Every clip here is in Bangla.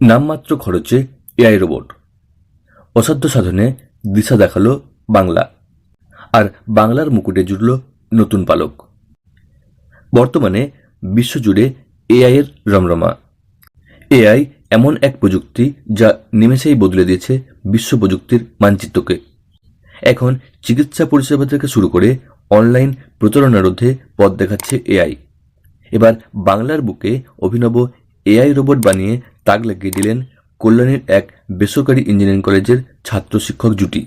নামমাত্র খরচে এআই রোবট। অসাধ্য সাধনে দিশা দেখাল বাংলা। আর বাংলার মুকুটে জুড়ল নতুন পালক। বর্তমানে বিশ্বজুড়ে এআই এর রমরমা। এআই এমন এক প্রযুক্তি যা নিমেষেই বদলে দিয়েছে বিশ্ব প্রযুক্তির মানচিত্রকে। এখন চিকিৎসা পরিষেবা থেকে শুরু করে অনলাইন প্রতারণার রোধে পথ দেখাচ্ছে এআই। এবার বাংলার বুকে অভিনব এআই রোবট বানিয়ে তাক লাগিয়ে দিলেন কল্যাণীর এক বেসরকারি ইঞ্জিনিয়ারিং কলেজের ছাত্র শিক্ষক জুটি।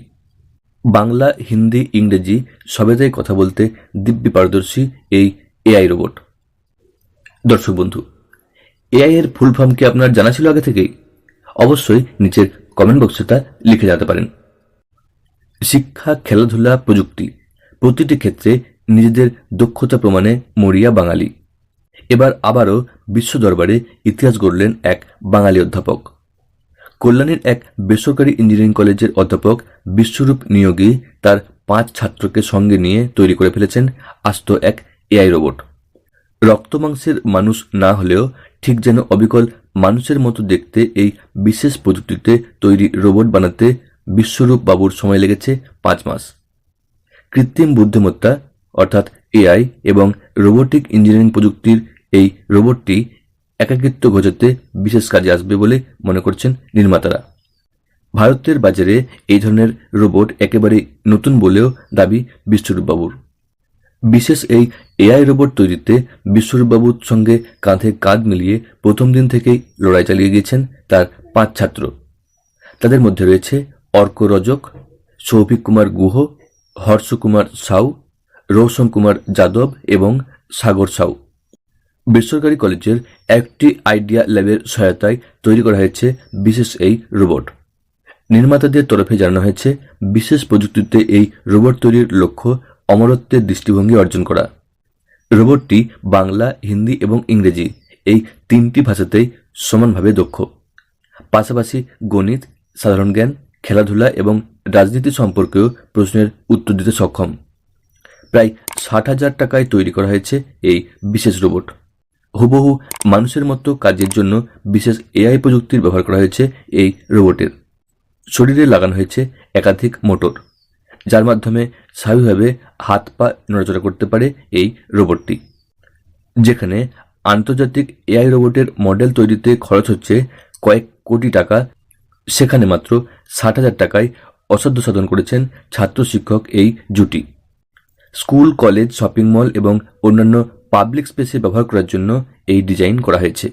বাংলা, হিন্দি, ইংরেজি সবেতেই কথা বলতে দিব্যি পারদর্শী এই এআই রোবট। দর্শক বন্ধু, এআই এর ফুল ফর্ম কি আপনার জানা ছিল আগে থেকেই? অবশ্যই নিচের কমেন্ট বক্সে তা লিখে যেতে পারেন। শিক্ষা, খেলাধুলা, প্রযুক্তি প্রতিটি ক্ষেত্রে নিজেদের দক্ষতা প্রমাণে মরিয়া বাঙালি। এবার আবারও বিশ্ব দরবারে ইতিহাস গড়লেন এক বাঙালি অধ্যাপক। কল্যাণীর এক বেসরকারি ইঞ্জিনিয়ারিং কলেজের অধ্যাপক বিশ্বরূপ নিয়োগী তার পাঁচ ছাত্রকে সঙ্গে নিয়ে তৈরি করে ফেলেছেন আস্ত এক এআই রোবট। রক্তমাংসের মানুষ না হলেও ঠিক যেন অবিকল মানুষের মতো দেখতে এই বিশেষ প্রযুক্তিতে তৈরি রোবট বানাতে বিশ্বরূপ বাবুর সময় লেগেছে পাঁচ মাস। কৃত্রিম বুদ্ধিমত্তা, অর্থাৎ এআই এবং রোবোটিক ইঞ্জিনিয়ারিং প্রযুক্তির এই রোবটটি একাকিত্ব ঘোচাতে বিশেষ কাজে আসবে বলে মনে করছেন নির্মাতারা। ভারতের বাজারে এই ধরনের রোবট একেবারে নতুন বলেও দাবি বিশ্বরূপবাবুর। বিশেষ এই এআই রোবট তৈরিতে বিশ্বরূপবাবুর সঙ্গে কাঁধে কাঁধ মিলিয়ে প্রথম দিন থেকেই লড়াই চালিয়ে গিয়েছেন তার পাঁচ ছাত্র। তাদের মধ্যে রয়েছে অর্ক রজক, সৌভিক কুমার গুহ, হর্ষ কুমার সাউ, রৌশন কুমার যাদব এবং সাগর সাউ। বেসরকারি কলেজের একটি আইডিয়া ল্যাবের সহায়তায় তৈরি করা হয়েছে বিশেষ এই রোবট। নির্মাতাদের তরফে জানানো হয়েছে, বিশেষ প্রযুক্তিতে এই রোবট তৈরির লক্ষ্য অমরত্বের দৃষ্টিভঙ্গি অর্জন করা। রোবটটি বাংলা, হিন্দি এবং ইংরেজি, এই তিনটি ভাষাতেই সমানভাবে দক্ষ। পাশাপাশি গণিত, সাধারণ জ্ঞান, খেলাধুলা এবং রাজনীতি সম্পর্কেও প্রশ্নের উত্তর দিতে সক্ষম। প্রায় ষাট হাজার টাকায় তৈরি করা হয়েছে এই বিশেষ রোবট। হুবহু মানুষের মতো কাজের জন্য বিশেষ এআই প্রযুক্তির ব্যবহার করা হয়েছে এই রোবটের। শরীরে লাগানো হয়েছে একাধিক মোটর, যার মাধ্যমে স্বাভাবিকভাবে হাত পা নড়াচড়া করতে পারে এই রোবটটি। যেখানে আন্তর্জাতিক এআই রোবটের মডেল তৈরিতে খরচ হচ্ছে কয়েক কোটি টাকা। সেখানে মাত্র ষাট হাজার টাকায় অসাধ্য সাধন করেছেন ছাত্র শিক্ষক এই জুটি। স্কুল, কলেজ, শপিং মল এবং অন্যান্য পাবলিক স্পেসে ব্যবহার করার জন্য এই ডিজাইন করা হয়েছে।